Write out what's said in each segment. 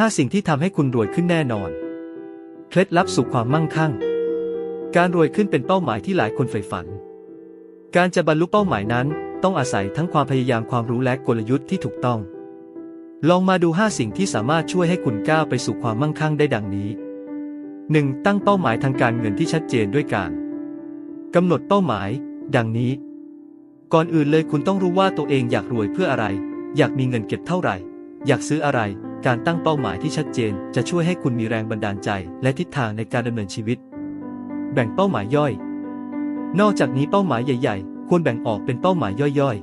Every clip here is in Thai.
5 สิ่งที่ทำให้คุณรวยขึ้นแน่นอน เคล็ดลับสู่ความมั่งคั่ง การรวยขึ้นเป็นเป้าหมายที่หลายคนใฝ่ฝัน การจะบรรลุเป้าหมายนั้น ต้องอาศัยทั้งความพยายามความรู้และกลยุทธ์ที่ถูกต้อง ลองมาดู 5 สิ่งที่สามารถช่วยให้คุณก้าวไปสู่ความมั่งคั่งได้ดังนี้ 1. ตั้งเป้าหมายทางการเงินที่ชัดเจนด้วยการกำหนดเป้าหมาย ดังนี้ ก่อนอื่นเลยคุณต้องรู้ว่าตัวเองอยากรวยเพื่ออะไร อยากมีเงินเก็บเท่าไหร่ อยากซื้ออะไร การตั้งเป้าหมายที่ชัดเจน จะช่วยให้คุณมีแรงบันดาลใจ และทิศทางในการดำเนินชีวิต แบ่งเป้าหมายย่อย นอกจากนี้เป้าหมายใหญ่ ๆ ควรแบ่งออกเป็นเป้าหมายย่อย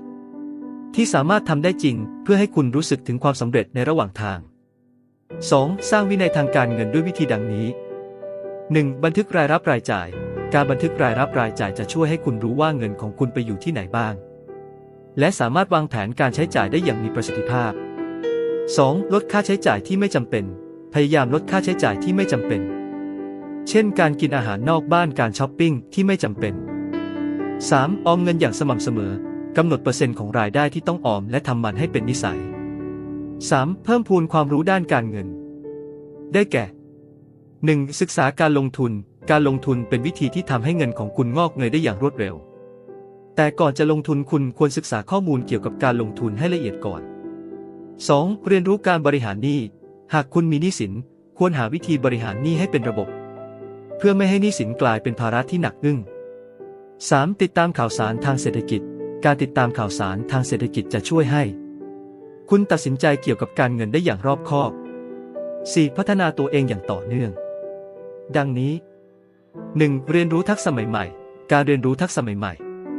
ๆ ที่สามารถทำได้จริง เพื่อให้คุณรู้สึกถึงความสำเร็จในระหว่างทาง 2. สร้างวินัยทางการเงินด้วยวิธีดังนี้ 1. บันทึกรายรับรายจ่าย การบันทึกรายรับรายจ่ายจะช่วยให้คุณรู้ว่าเงินของคุณไปอยู่ที่ไหนบ้าง และสามารถวางแผนการใช้จ่ายได้อย่างมีประสิทธิภาพ 2. ลดค่าใช้จ่ายที่ไม่จำเป็น พยายามลดค่าใช้จ่ายที่ไม่จำเป็น เช่น การกินอาหารนอกบ้านการช้อปปิ้งที่ไม่จำเป็น 3. ออมเงินอย่างสม่ำเสมอกำหนดเปอร์เซ็นต์ของรายได้ที่ต้องออมและทำมันให้เป็นนิสัย 3. เพิ่มพูนความรู้ด้านการเงิน ได้แก่ 1. ศึกษาการลงทุน การลงทุนเป็นวิธีที่ทำให้เงินของคุณงอกเงยได้อย่างรวดเร็ว แต่ก่อนจะลงทุนคุณควรศึกษาข้อมูลเกี่ยวกับการลงทุนให้ละเอียดก่อน 2. เรียนรู้การบริหารหนี้ หากคุณมีหนี้สิน ควรหาวิธีบริหารหนี้ให้เป็นระบบ เพื่อไม่ให้หนี้สินกลายเป็นภาระที่หนักอึ้ง 3. ติดตามข่าวสารทางเศรษฐกิจ การติดตามข่าวสารทางเศรษฐกิจจะช่วยให้ คุณตัดสินใจเกี่ยวกับการเงินได้อย่างรอบคอบ 4. พัฒนาตัวเองอย่างต่อเนื่อง ดังนี้ 1. เรียนรู้ทักษะใหม่ๆ การเรียนรู้ทักษะใหม่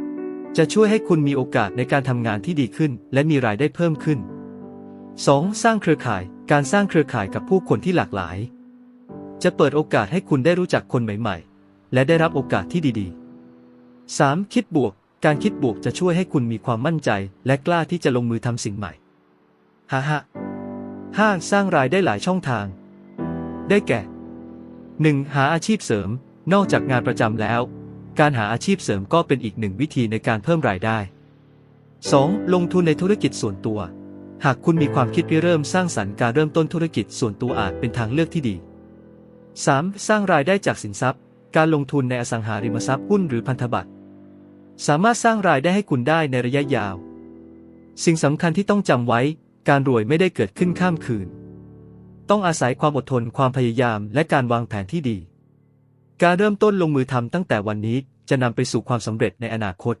ๆ จะช่วยให้คุณมีโอกาสในการทำงานที่ดีขึ้น และมีรายได้เพิ่มขึ้น 2. สร้างเครือข่าย การสร้างเครือข่ายกับผู้คนที่หลากหลาย จะเปิดโอกาสให้คุณได้รู้จักคนใหม่ๆ และได้รับโอกาสที่ดีๆ 3. คิดบวก การคิดบวกจะช่วยให้คุณมีความมั่นใจ และกล้าที่จะลงมือทำสิ่งใหม่ฮ่าฮ่า 5. สร้างรายได้หลายช่องทาง ได้แก่ 1. หาอาชีพเสริม นอกจากงานประจำแล้ว การหาอาชีพเสริมก็เป็นอีกหนึ่งวิธีในการเพิ่มรายได้ 2. ลงทุนในธุรกิจส่วนตัว หากคุณมีความคิดริเริ่มสร้างสรรค์การเริ่มต้นธุรกิจส่วนตัวอาจเป็นทางเลือกที่ดี 3. สร้างรายได้จากสินทรัพย์ การลงทุนในอสังหาริมทรัพย์หุ้นหรือพันธบัตร สามารถสร้างรายได้ให้คุณได้ในระยะยาว สิ่งสำคัญที่ต้องจำไว้ การรวยไม่ได้เกิดขึ้นข้ามคืน ต้องอาศัยความอดทนความพยายามและการวางแผนที่ดี การเริ่มต้นลงมือทำตั้งแต่วันนี้จะนำไปสู่ความสำเร็จในอนาคต